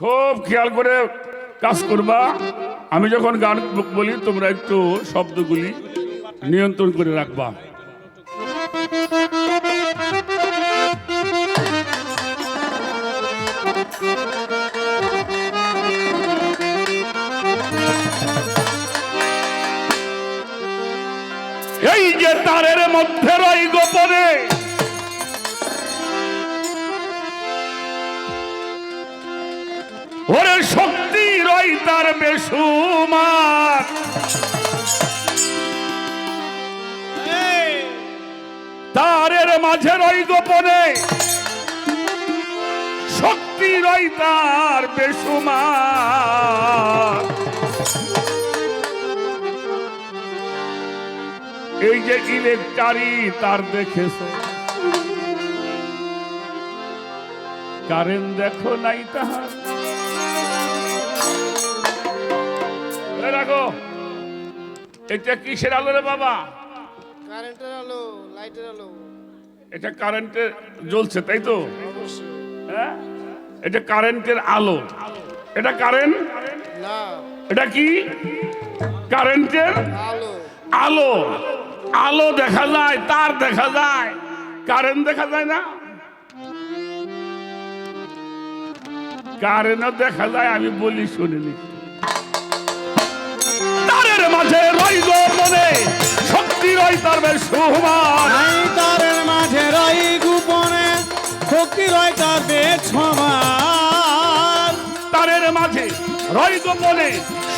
খুব খেয়াল করে কাজ করবা। আমি যখন গান বলি, তোমরা একটু শব্দগুলি নিয়ন্ত্রণ করে রাখবা। এই যে তারের মধ্যে রই গোপনে তার বেসুমার তারের মাঝে রই গোপনে। শক্তি রই তার বেসুমার। এই যে ইলেকটারি তার দেখেছে। কারেন্ট দেখো নাই তাহার। রাখো এটা কিসের আলো রে বাবা? কারেন্টের আলো লাইটের আলো। এটা কারেন্টের জ্বলছে তাই তো? হ্যাঁ? এটা কারেন্টের আলো। এটা কারেন্ট? না। এটা কি? কারেন্টের আলো। আলো। আলো দেখা যায় তার দেখা যায়। কারেন্ট দেখা যায় না? কারেন্টও দেখা যায় আমি বলি শুনিনি। তারের মাঝে রই গো মনে। শক্তি রই তার সুমান মাঝে রই গোপনে শক্তি রয় তার তারের মাঝে রই গো মনে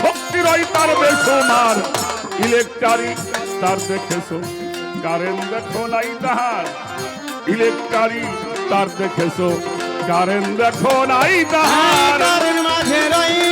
শক্তি রই তার বেশ ইলেকট্রিক তার দেখেছ কারেন্ট দেখো নাই তাহার। ইলেকট্রিক তার দেখেছ কারেন্ট দেখো নাই তাহার। মাঝে রই গোপনে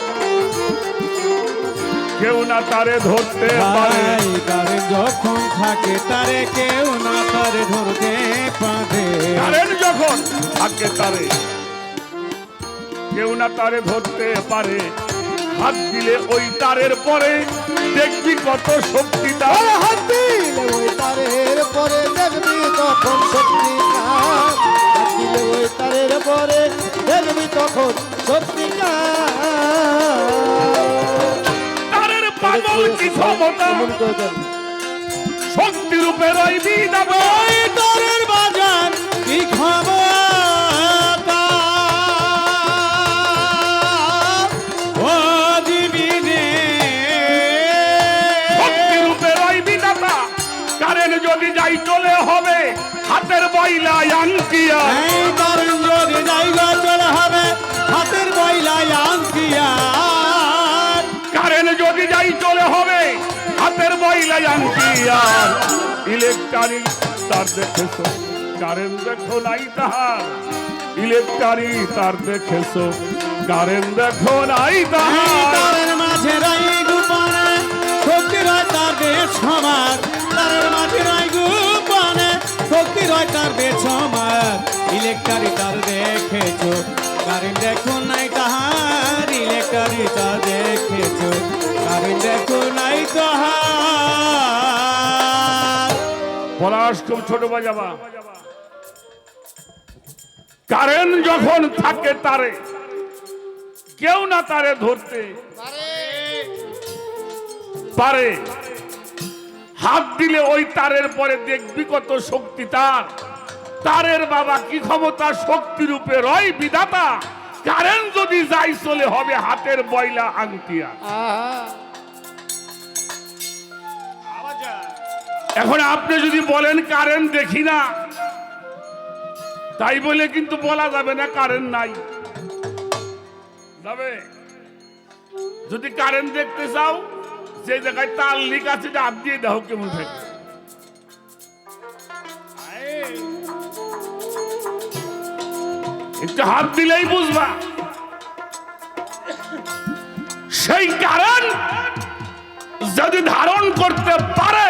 কেউ না তারে ধরতে পারে। কারেন্ট যখন থাকে তারে কেউ না তারে ধরতে পারে। কারেন্ট যখন থাকে তারে কেউ না তারে ধরতে পারে। হাত দিলে ওই তারের পরে দেখবি কত শক্তি তার। হাত দিলে ওই তারের পরে দেখবি তখন সত্যি হাত দিলে ওই তারের পরে দেখবি তখন সত্যি পাগল শক্তি রূপে রইবি বাজার কি ক্ষমতা ও জীবিনে। শক্তি রূপে রইবি দাতা কারেন্ট যদি যাই চলে হবে হাতের বইলা আংটিয়া বইলাই আংটিয়ার ইলেকট্রিক তার দেখেছ, কারেন্ট দেখো নাই তাহার। ইলেকট্রিক তার দেখেছ দেখো নাই তাহার। মাঝে রাই তার মাঝে রাই তার তার দেখেছ দেখো নাই তাহার। তার দেখো পলাশ খুব ছোট বাজাবা। কারেন্ট যখন থাকে তারে কেউ না তারে ধরতে পারে। হাত দিলে ওই তারের পরে দেখবি কত শক্তি তার। তারের বাবা কি ক্ষমতা? শক্তি রূপে রয় বিধাতা। কারেন্ট যদি যাই চলে হবে হাতের বয়লা আংটিয়া। এখন আপনি যদি বলেন কারেন্ট দেখি না, তাই বলে কিন্তু বলা যাবে না কারেন্ট নাই। যাবে? যদি কারেন্ট দেখতে চাও, যে জায়গায় তার লিক আছে হাত দিয়ে দাও কেমন একটু হাত দিলেই বুঝবা। সেই কারণ যদি ধারণ করতে পারে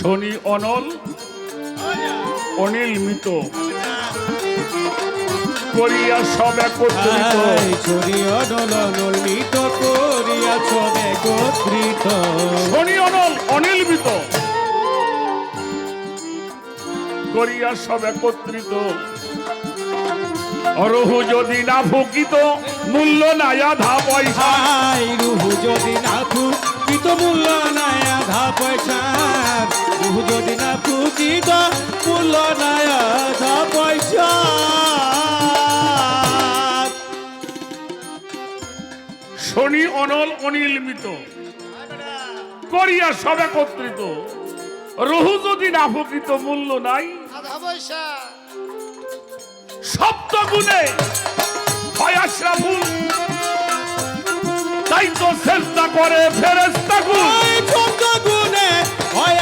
শনি অনল অনিল মৃত। করিয়া সব একত্রিত। ডলন মৃত করিয়া ছবে একত্রিত। শনি অনল অনিল মৃত। করিয়া সব একত্রিত। অরহু যদি না ফুকিত মূল্য নাই আধা পয়সা। রুহু যদি না ফুকিত মূল্য নাই আধা পয়সা রুহু যদি না ফুকিত মূল্য নাই আধা পয়সা শনি অনল অনিল মৃত করিয়া সব একত্রিত। রহু যদি না ফুকিত মূল্য নাই। আধা পয়সা। সপ্ত গুণে হয় আশরাফুল তাই তো চেষ্টা করে ফেরেস্তা গুণ গুণে হয়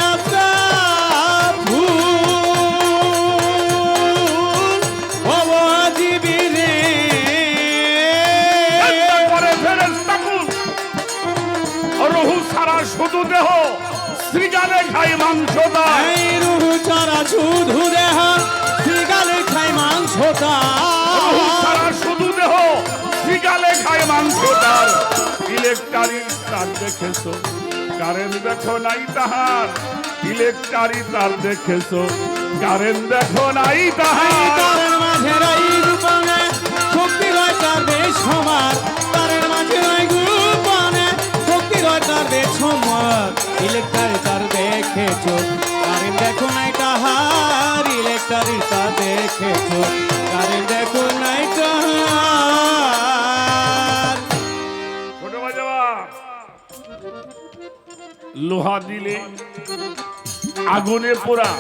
শুধু দেহ শ্রীগালে খাই মাংস দেয়। এই রুহু ছাড়া শুধু ইলেকট্রারি তার দেখেছ। কারেন্ট দেখো নাই তাহার ইলেকট্রারি তার দেখেছ। কারেন্ট দেখো নাই তাহার। দেখেছ, কারেন্ট দেখো নাই তাহার। ইলেকট্রারি তার দেখেছ লোহা দিলে আগুনে পোড়া।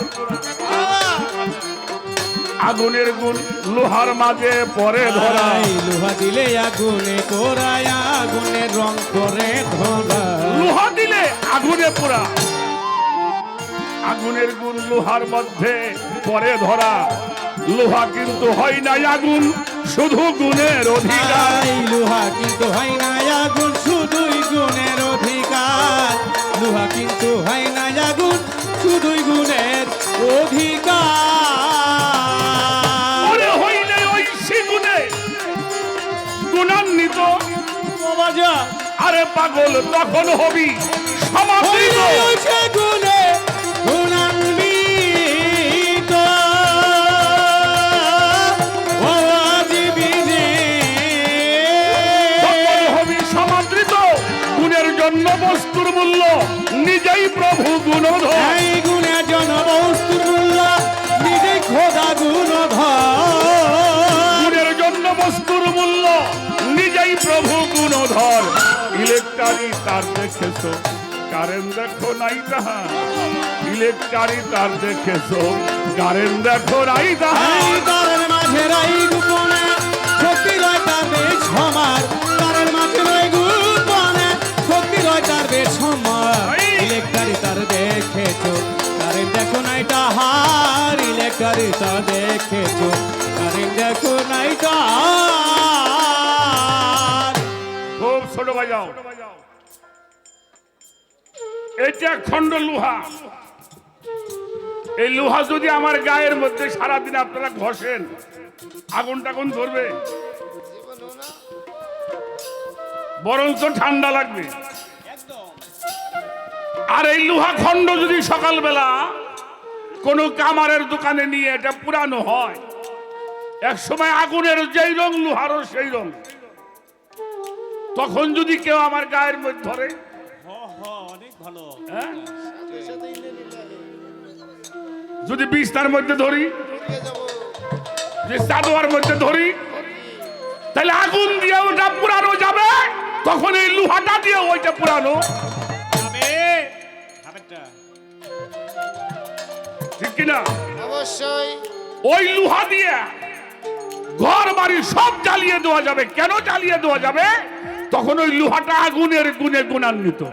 আগুনের গুণ লোহার মাঝে পরে ধরা এই লোহা দিলে আগুনে কোরায় আগুনে রং করে ধরা লোহা দিলে আগুনে পোড়া। আগুনের গুণ লোহার মধ্যে পরে ধরা। লোহা কিন্তু হয় না আগুন শুধু গুণের অধিকার। লোহা কিন্তু হয় না আগুন শুধুই গুণের অধিকার। লোহা কিন্তু হয় না আগুন শুধুই গুণের অধিকার। হইলে ওই সেগুনে গুণান্বিত। আরে পাগল তখন হবি সমাপ্তিত গুণধর। এই গুণের জন্য বস্তুর মূল্য নিজেই খোদা গুণধর। গুণের জন্য বস্তুর মূল্য নিজেই প্রভু গুণধর। ইলেকট্রারি তার দেখেছ কারেন্ট দেখো নাই তাহা। ইলেকট্রারি তার দেখেছ কারেন্ট দেখো নাই তাহা। তারের মাঝে রাই গোপনে রয় তার বেশ নাই তাহার ইলেকট্রারি তার দেখেছ দেখো নাই খুব ছোট বাজাও। এটা খণ্ড লোহা, এই লোহা যদি আমার গায়ের মধ্যে সারাদিন আপনারা ঘষেন আগুন টাগুন ধরবে? বরঞ্চ ঠান্ডা লাগবে। আর এই লোহা খণ্ড যদি সকালবেলা কোনো কামারের দোকানে নিয়ে এটা পুরানো হয়। এক সময় আগুনের যেই রং লোহারও সেই রং। তখন যদি কেউ আমার গায়ের মধ্যে ধরে হ্যাঁ? যদি বিস্তার মধ্যে ধরি যে চাদোয়ার মধ্যে ধরি, তাহলে আগুন দিয়ে ওটা পুরানো যাবে। তখন এই লোহাটা দিয়ে ওইটা পুরানো ঠিক কিনা? অবশ্যই। ওই লোহা দিয়ে ঘর বাড়ি সব জ্বালিয়ে দেওয়া যাবে। কেন জ্বালিয়ে দেওয়া যাবে? তখন ওই লোহাটা আগুনের গুণে গুণান্বিত।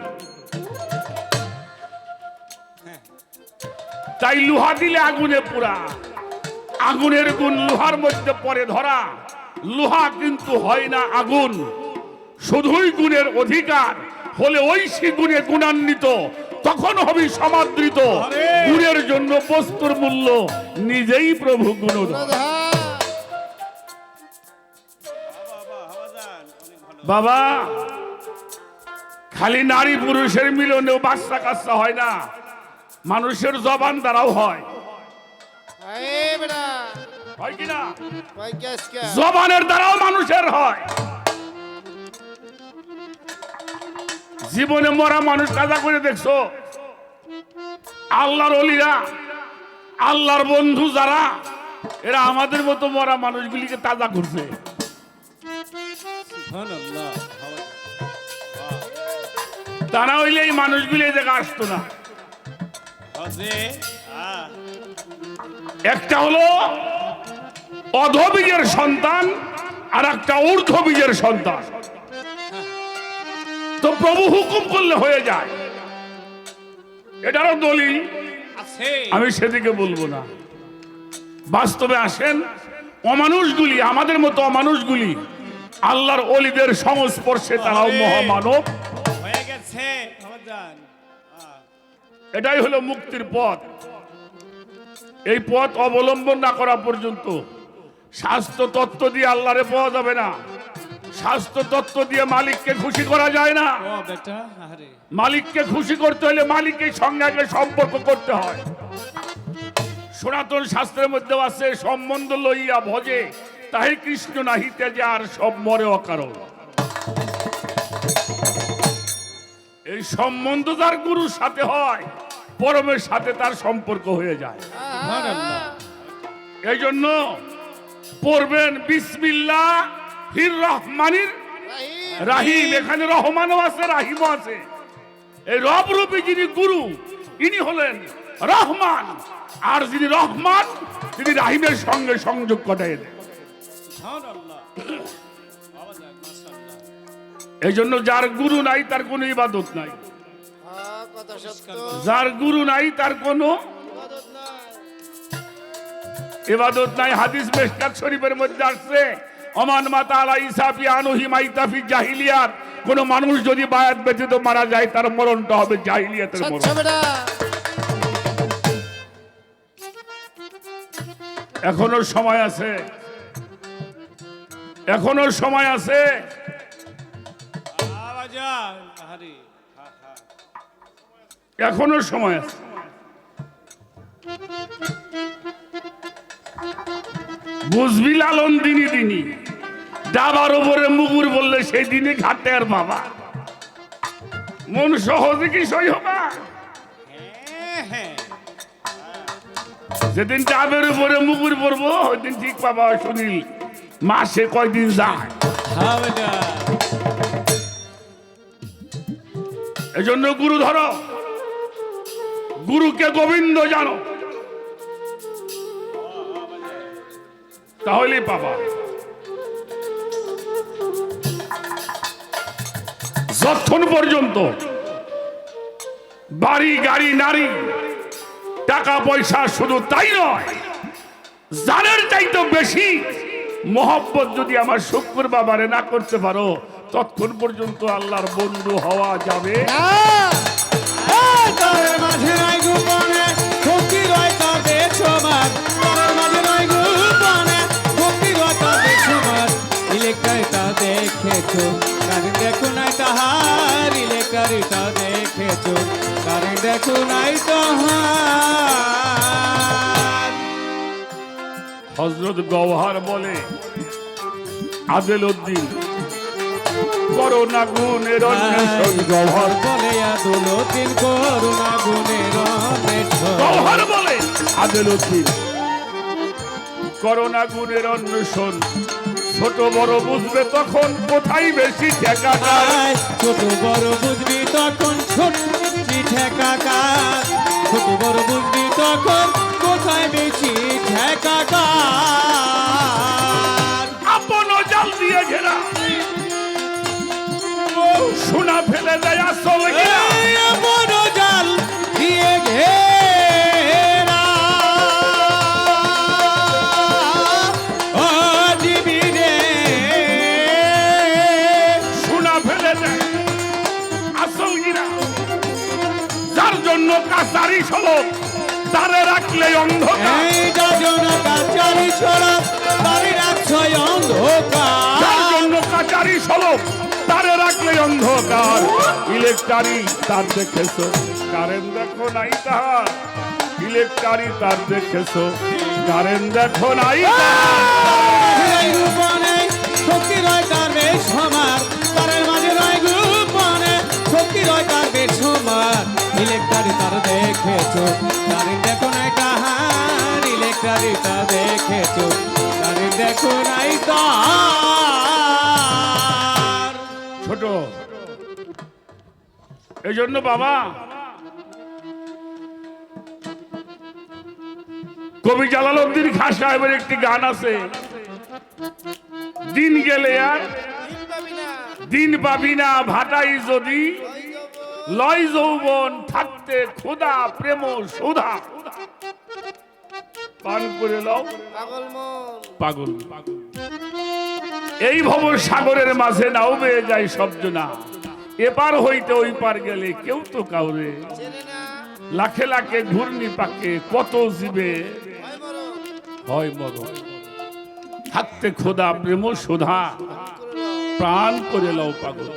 তাই লোহা দিলে আগুনে পুরা। আগুনের গুণ লোহার মধ্যে পরে ধরা। লোহা কিন্তু হয় না আগুন। শুধুই গুণের অধিকার। হলে ওই সে গুণে গুণান্বিত। তখন হবে সমাদৃত! গুণের জন্য বস্তুর মূল্য নিজেই প্রভু প্রধান বাবা খালি নারী পুরুষের মিলনেও বাচ্চা কাচ্চা হয় না। মানুষের জবান দ্বারাও হয়। জবানের দ্বারাও মানুষের হয়। জীবনে মরা মানুষ কাজা করে দেখছ? আল্লাহর অলিরা আল্লাহর বন্ধু যারা এরা আমাদের মতো মরা মানুষগুলিকে তাজা করছে। তারা হইলে এই মানুষগুলি এই জায়গায় আসতো না। একটা হলো অধবীজের সন্তান আর একটা ঊর্ধ্ববীজের সন্তান। তো প্রভু হুকুম করলে হয়ে যায়। এটারও দলিল। আমি সেদিকে বলব না। বাস্তবে আসেন অমানুষগুলি আমাদের মতো অমানুষগুলি আল্লাহর অলিদের সংস্পর্শে তারাও মহামানব। হয়ে গেছে এটাই হলো মুক্তির পথ। এই পথ অবলম্বন না করা পর্যন্ত স্বাস্থ্য তত্ত্ব দিয়ে আল্লাহরে পাওয়া যাবে না। স্বাস্থ্য তত্ত্ব দিয়ে মালিককে খুশি করা যায় না। মালিককে খুশি করতে হলে মালিকের সঙ্গে আগে সম্পর্ক করতে হয়। সনাতন শাস্ত্রের মধ্যে আছে সম্বন্ধ লইয়া ভজে তাই কৃষ্ণ নাহিতে যে আর সব মরে অকারণ। এই সম্বন্ধ যার গুরুর সাথে হয় পরমের সাথে তার সম্পর্ক হয়ে যায়। এই জন্য পড়বেন বিসমিল্লা হির রহমানির রাহিম, এখানে রহমানও আছে, রাহিমও আছে। এই রব রূপী যিনি গুরু, ইনি হলেন রহমান। আর যিনি রহমান, তিনি রাহিমের সঙ্গে সংযোগ ঘটাই এই জন্য যার গুরু নাই, তার কোনো ইবাদত নাই। যার গুরু নাই, তার কোনো ইবাদত নাই। হাদিস মেশকাত শরীফের মধ্যে আসছে। অমান মাতা আলা ইসাফি আনুহি মাইতাফি জাহিলিয়াত। কোন মানুষ যদি বায়াত ব্যতীত মারা যায় তার মরণটা হবে জাহিলিয়াতের মরণ। এখনও সময় আছে। এখনও সময় আছে। এখনও সময় আছে। বুঝবি লালন দিনী দিনী। ডাবার উপরে মুগুর বললে সেই দিনে ঘাটে আর বাবা মন সহজে কি সই হবা? হ্যাঁ হ্যাঁ। যেদিন ডাবের উপরে মুগুর পড়ব ওই দিন ঠিক পাবা সুনীল মাসে কয়দিন যায়। এজন্য গুরু ধরো গুরুকে গোবিন্দ জানো। তাহলেই পাবা। যতক্ষণ পর্যন্ত। বাড়ি, গাড়ি, নারী, টাকা, পয়সা শুধু তাই নয়, জানের চাইতে বেশি মহব্বত যদি আমার শুক্র বাবারে না করতে পারো, ততক্ষণ পর্যন্ত আল্লাহর বন্ধু হওয়া যাবে দেখেছ কারেন্ট দেখো নাই তাহার ইলেকট্রিকটা দেখেছ। কারেন্ট দেখো নাই তাহার। হজরত গওহার বলে আদেল উদ্দিন করোনা গুণের অন্বেষণ গওহার বলে আদুল দিন করুণা গুণের গওহার বলে আদেল উদ্দিন করোনা গুণের অন্বেষণ। ছোট বড় বুঝবে তখন কোথায় বেশি ঠেকা ছোট বড় বুঝবি তখন ছোট ঠেকা কাজ। ছোট বড় বুঝবি তখন কোথায় বেশি অন্ধকার। ইলেকট্রারি তার দেখেছ? কারেন্ট দেখো নাই তাহার। ইলেকট্রারি তার দেখেছ? কারেন্ট দেখো নাই দেখেছ? দেখো নাই তাহার। দেখেছ? দেখো নাই তাহার। ছোট। এই জন্য বাবা কবি জালালউদ্দিন খান সাহেবের একটি গান আছে দিন গেলে আর দিন পাবি না ভাটাই যদি লয় যৌবন থাকতে খোদা প্রেম সুধা। পান করে লও। পাগল। এই ভব সাগরের মাঝে নাও বেয়ে যায় শব্দনা এপার হইতে ওই পার গেলে কেউ তো কাউরে। লাখে লাখে ঘূর্ণি পাকে, কত জীবে। হয় মর থাকতে খোদা প্রেম সোধা প্রাণ করে লও পাগল।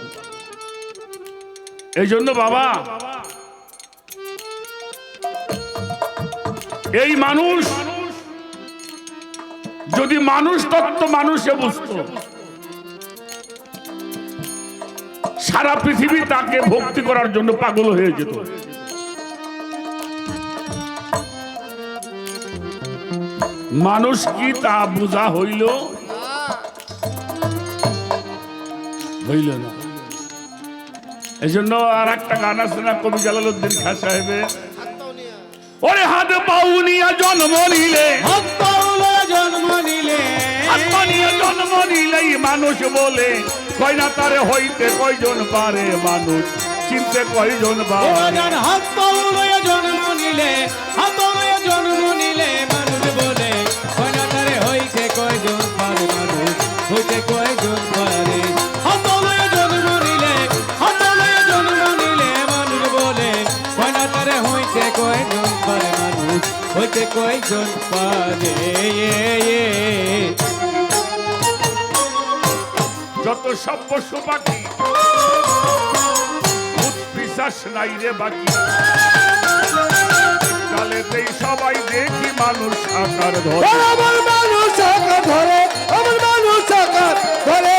এই জন্য বাবা, এই মানুষ যদি মানুষ তত্ত্ব মানুষে বুঝতো সারা পৃথিবী তাকে ভক্তি করার জন্য পাগল হয়ে যেত। মানুষ কি তা বোঝা হইল? হইল না। এই জন্য আর একটা গান আছে না কবি জালালউদ্দিন খান সাহেবের? ওরে হাত পাউনিয়া জন্ম নিলে। হাত জন্ম নিলে আত্মা নিয়ে জন্ম নিলেই মানুষ বলে, কয় না তারে হইতে কয়জন পারে মানুষ? চিনতে কয়জন পারে? হাত পাওলা জন্ম নিলে, হাত জন্ম বলে কয়না তারে মানুষ? হইতে কয়জন পারে? জন্ম নিলে জন্ম নিলে মানুষ বলে কয়না তারে হইতে কয়জন পারে মানুষ? হইতে কয়জন পারে? সব পশু পাখি পিশাচ নাই রে বাকি। কালেতেই সবাই দেখি মানুষ আকার ধরে। আমার মানুষ আকার ধরে আমার মানুষ আকার ধরে।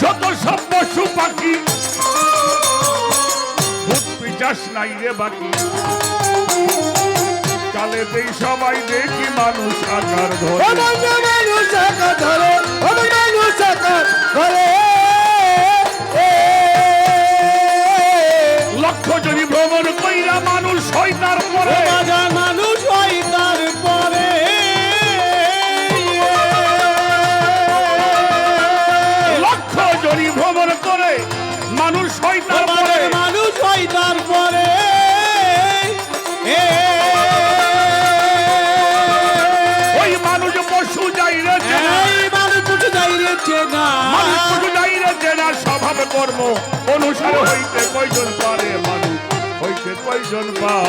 যত সব পশু পাখি ভূত নাই রে বাকি। কালেতেই সবাই দেখি মানুষ আকার ধরে। মানুষ আকার ধরে মানুষ আকার ধরে। কর্ম অনুসারে হইতে কয়জন পারে মানুষ? হইতে কয়জন পারে